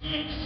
மின்னும்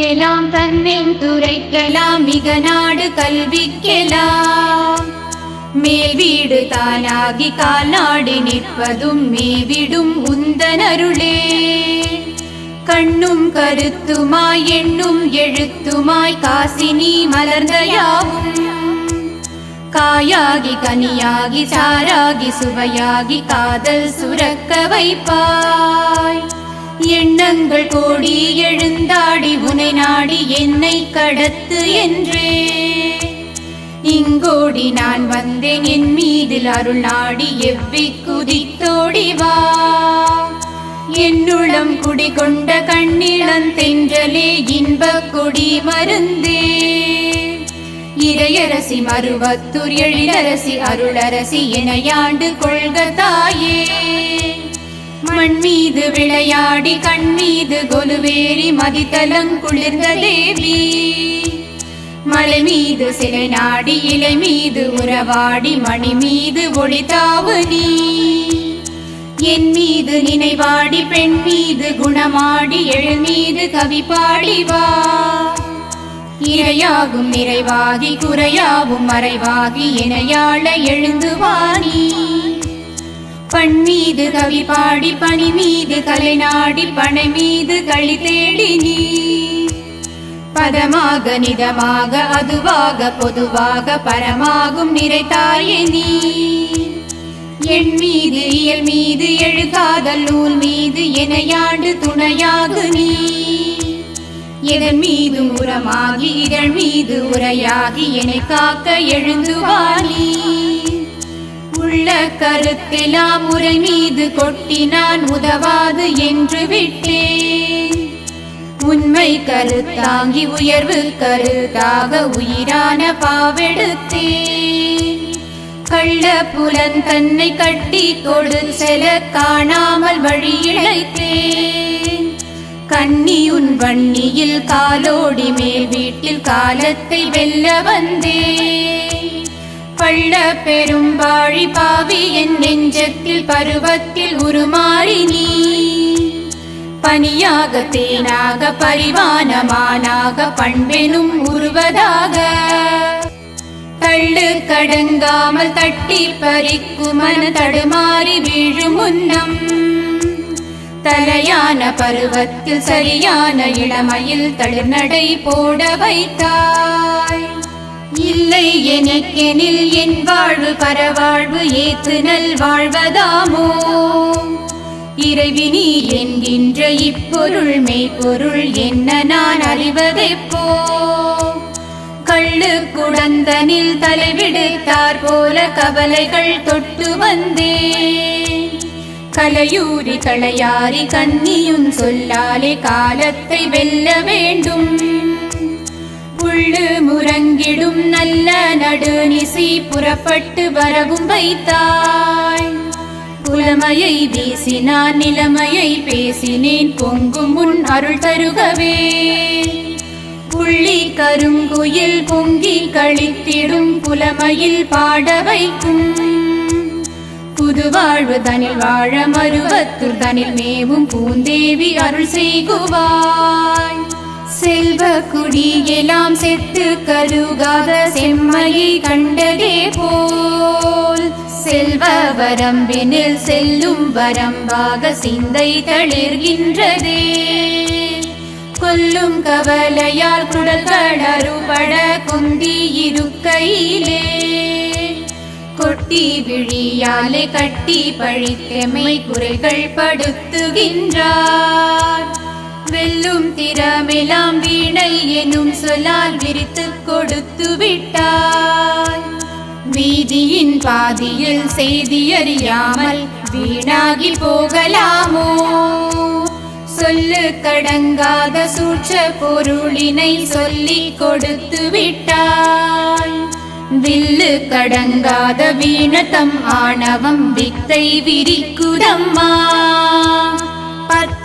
புவிக்கெலாம் தன்னில் துரைக்கலாம் மிக நாடு கல்விக்கெலாம். மேல் வீடு தானாகி கால்நாடி நிற்பதும் மேவிடும் உந்தனருளே கண்ணும் கருத்துமாய் எண்ணும் எழுத்துமாய் காசினி மலர்ந்த யாவும் காயாகி கனியாகி சாராகி சுவையாகி காதல் சுரக்க வைப்பாய். எண்ணங்கள் கோடி எழுந்தாடி உனை நாடி என்னை கடத்து என்றே. இங்கோடி நான் வந்தேன் என் மீதில் அருள் நாடி எவ்வி குதித்தோடி வா. என்னுளம் குடிகொண்ட கண்ணிளம் தென்றலே இன்பக் கொடி மருந்தே. இறையரசி மறுவத்துர் எழிலரசி அருளரசி எனையாண்டு கொள்க தாயே. மண் மீது விளையாடி கண் மீது கொலுவேறி மதித்தலம் குளிர்ந்த தேவி. மலை மீது சிலை நாடி இலை மீது உறவாடி மணி மீது ஒளிதாவு நீ. என் மீது நினைவாடி பெண் மீது குணமாடி எழு மீது கவி பாடிவா இரையாகும் நிறைவாகி குறையாகும் மறைவாகி இணையாள எழுந்து வாணி பண் மீது கவி பாடி பணி மீது கலை நாடி பனை மீது களி தேடி நீ. பதமாக நிதமாக அதுவாக பொதுவாக பரமாகும் நிறைத்தாயே நீ. என் மீது இயல் மீது எழுகாத நூல் மீது எனையாண்டு துணையாகு நீ. இதன் மீது உரமாகி இதழ் மீது உரையாகி என்னை காக்க எழுந்துவானீ உள்ள கருத்தெல்லாம் உரை மீது கொட்டினான் உதவாது என்று விட்டேன். உண்மை கருத்தாங்கி உயர்வு கருத்தாக உயிரான பாவெடுத்தேன். கள்ள புலன் தன்னை கட்டி கொடு செல காணாமல் வழியிழைத்தேன் கண்ணி உன் வன்னியில் காலோடி மேல் வீட்டில் காலத்தை வெல்ல வந்தேன். பள்ள பெரும்பாழி பாவி என் நெஞ்சத்தில் பருவத்தில் உருமாறி நீ. பனியாக தேனாக பரிவானமானாக பண்பெனும் உருவதாக. தள்ளு கடங்காமல் தட்டி பறிக்குமன தடுமாறி வீழும் முன்னம். தலையான பருவத்தில் சரியான இளமையில் தளிர்நடை போட வைத்தாய். இல்லை எனக்கெனில் என் வாழ்வு பரவாழ்வு ஏத்து நல் வாழ்வதாமோ? இறைவினி என்கின்ற இப்பொருள் மெய்ப்பொருள் என்ன நான் அறிவதெப்போ? கள்ளு குடந்தனில் தலைவிடுத்தார் போல கவலைகள் தொட்டு வந்தேன். கலையூரி களையாரி கண்ணியும் சொல்லாலே காலத்தை வெல்ல வேண்டும். புள்ளு முரங்கிடும் நல்ல நடுநிசி புறப்பட்டு வரவும் வைத்தாய். புலமையை வீசினான் நிலைமையை பேசினேன் பொங்கும் முன் அருள் தருகவே. புள்ளி கருங்குயில் பொங்கி கழித்திடும் புலமையில் பாட வைக்கும். புது வாழ்வு தனில் வாழ மருவத்துள் தனில் மேவும் பூந்தேவி அருள் செய்குவார் செல்வ குடியெல்லாம் செத்து கருகாத செம்மையை கண்டதே போல். செல்வ வரம்பினில் செல்லும் வரம்பாக சிந்தை தளிர்கின்றதே. கொல்லும் கவலையால் குடல்கள் அறுபட குந்தி இருக்கையிலே. கொட்டி விழியாலே கட்டி பழித்தெமை குறைகள் படுத்துகின்றார். வெல்லும் திறமெல்லாம் வீணை எனும் சொல்லால் விரித்து கொடுத்து விட்டாய். வீதியின் பாதியில் செய்தி அறியாமல் வீணாகி போகலாமோ? சொல்லு கடங்காத சூட்ச பொருளினை சொல்லி கொடுத்து விட்டாய். வில்லு கடங்காத வீணதம் ஆணவம் வித்தை விரிக்குதம்மா.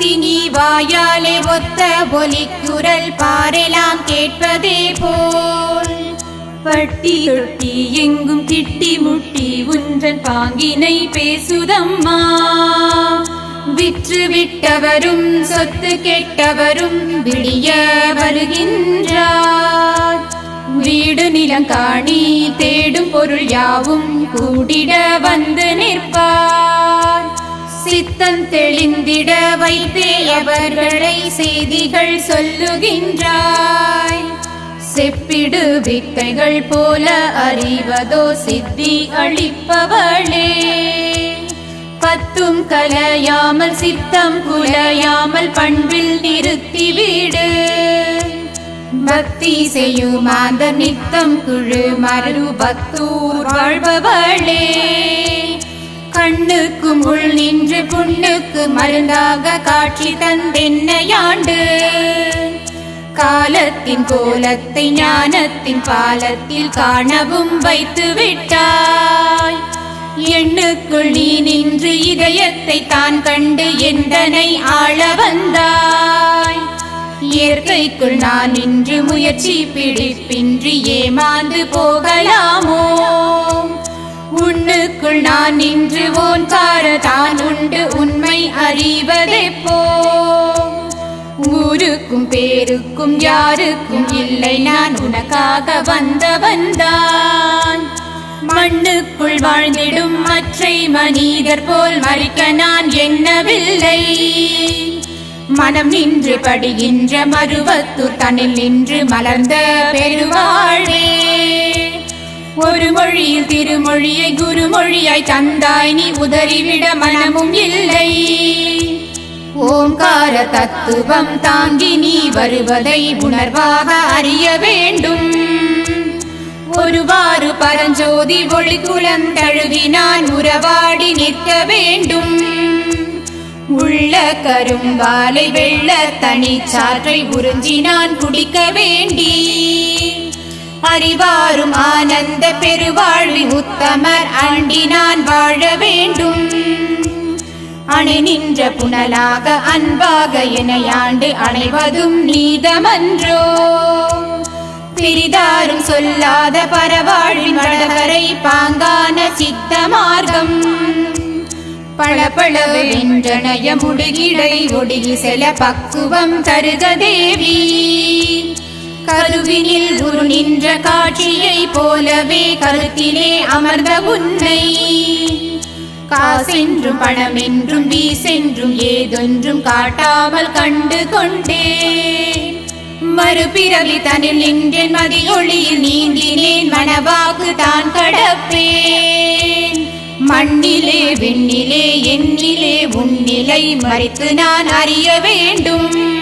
பத்தினி வாயாலே ஒத்த ஒலிக்குரல் பாரெலாம் கேட்பதே போல். பட்டி தொட்டி எங்கும் திட்டி முட்டி உன்றன் பாங்கினை பேசுதம்மா. விற்று விட்டவரும் சொத்து கெட்டவரும் விடிய வருகின்றார். வீடு நிலங்காணி தேடும் பொருள் யாவும் கூடிட வந்து நிற்பார். சித்தம் தெளிந்திட வைத்தே அவர்களை செய்திகள் சொல்லுகின்றாய். செப்பிடு வித்தைகள் போல அறிவதோ சித்தி அளிப்பவளே. பத்தும் கலையாமல் சித்தம் குலையாமல் பண்பில் நிறுத்திவிடு. பக்தி செய்யும் அந்த நித்தம் குழு மறு பக்தூர் வாழ்பவளே. கண்ணுக்கும் உள் நின்று புண்ணுக்கு மருந்தாக காட்சி தந்தென்னையாண்டு. காலத்தின் கோலத்தை ஞானத்தின் பாலத்தில் காணவும் வைத்து விட்டாய் எண்ணுக்குள் நீ நின்று இதயத்தை தான் கண்டு எந்தனை ஆள வந்தாய். இயற்கைக்குள் நான் நின்று முயற்சி பிடிப்பின்றி ஏமாந்து போகலாமோ? உன்னுக்குள் நான் நின்று ஓன்கார தான் உண்டு. உண்மை அறிவதெப்போ? ஊருக்கும் பேருக்கும் யாருக்கும் இல்லை. நான் உனக்காக வந்தவன்தான் மண்ணுக்குள் வாழ்ந்திடும் மற்றை மனிதர் போல் மறிக்க நான் எண்ணவில்லை. மனம் நின்று படுகின்ற மருவத்தூர் தனில் நின்று மலர்ந்த பெருவாழ்வே. ஒரு மொழியில் திருமொழியை குருமொழியாய் தந்தாய் நீ உதறிவிட மனமும் இல்லை. ஓம்கார தத்துவம் தாங்கி நீ வருவதை உணர்வாக அறிய வேண்டும். ஒருவாறு பரஞ்சோதி ஒளிக்குலம் தழுவி நான் உறவாடி நிற்க வேண்டும். உள்ள கரும்பாலை வெள்ள தனிச்சாற்றை உறிஞ்சி நான் குடிக்க வேண்டி. அறிவாரும் ஆனந்த பெருவாழ்வின் உத்தமர் அண்டி நான் வாழ வேண்டும். அணை நின்ற புனலாக அன்பாக எனையாண்டு அணைவதும் நீதமன்றோ. பிரிதாரும் சொல்லாத பரவாழ்வின் வடகரை பாங்கான சித்த மார்க்கம். பளபளவென்றனைய முடுகிடை ஒடுகி செல பக்குவம் தருக தேவி. கருவினில் குரு நின்ற காட்சியை போலவே கருத்திலே அமர்ந்த உன்னை. காசென்றும் பணமென்றும் வீசென்றும் ஏதொன்றும் காட்டாமல் கண்டு கொண்டே. மறுபிறவி தனில் நின்றேன் மதியொளியில் நீந்தினேன் மனவாக்கு தான் கடப்பேன். மண்ணிலே விண்ணிலே எண்ணிலே உன்னிலை மறித்து நான் அறிய வேண்டும்.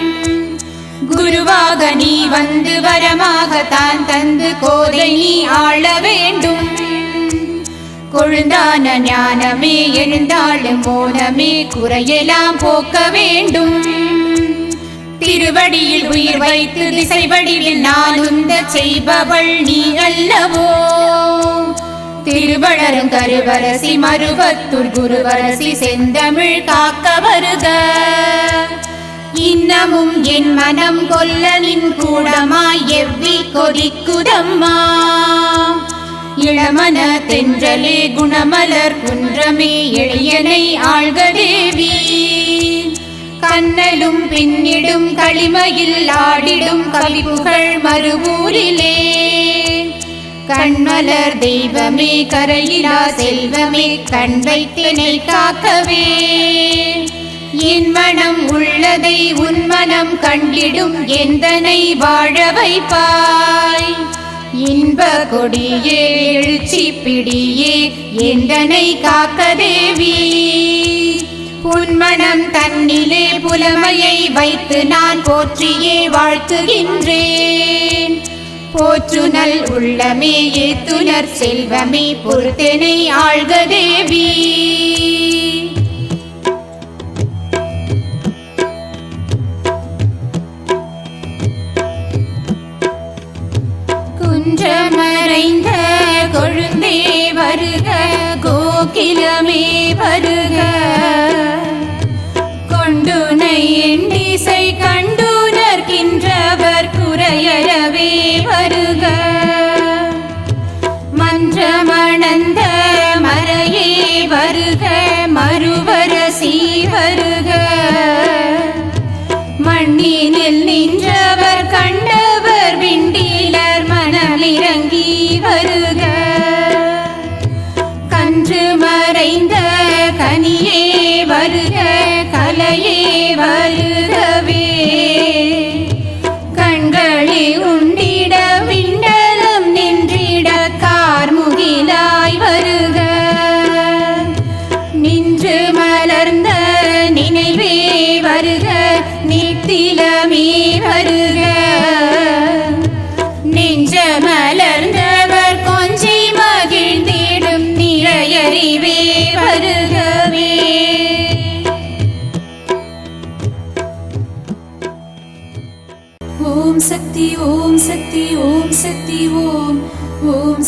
குருவாக நீ வந்து வரமாக தான் தந்து கோதை நீ ஆள வேண்டும். கொழுந்தான ஞானமே எழுந்தாளும் மோனமே குறையெல்லாம் போக்க வேண்டும். திருவடியில் உயிர் வைத்து திசைவடியில் நான் உந்த செய்பவள் நீ அல்லவோ? திருவளரும் கருவரசி மருவத்தூர் குருவரசி செந்தமிழ் காக்க வருக. இன்னமும் என் மனம் கொல்ல நின் கூடமாய் எவ்வி கொதிக்குதம்மா? இளமன தென்றலே குணமலர் குன்றமே எளியனை ஆழ்க தேவி. கண்ணலும் பின்னிடும் களிமையில் ஆடிடும் கவிப்புகள் மறுபூரிலே கண்மலர் தெய்வமே கரையிலா செல்வமே கண் வைத்தினை காக்கவே. என் மனம் உள்ளதை உன் மனம் கண்டிடும் எந்தனை வாழ வைப்பாய்? இன்ப கொடியே எழுச்சி பிடியே எந்தனை காக்க தேவி? உன்மனம் தன்னிலே புலமையை வைத்து நான் போற்றியே வாழ்த்துகின்றேன். போற்றுநல் உள்ளமே ஏத்துனர் செல்வமே பொறுத்தனை ஆழ்க தேவி. நிறைந்த கொழுந்தே வருக கோகிலமே வருக.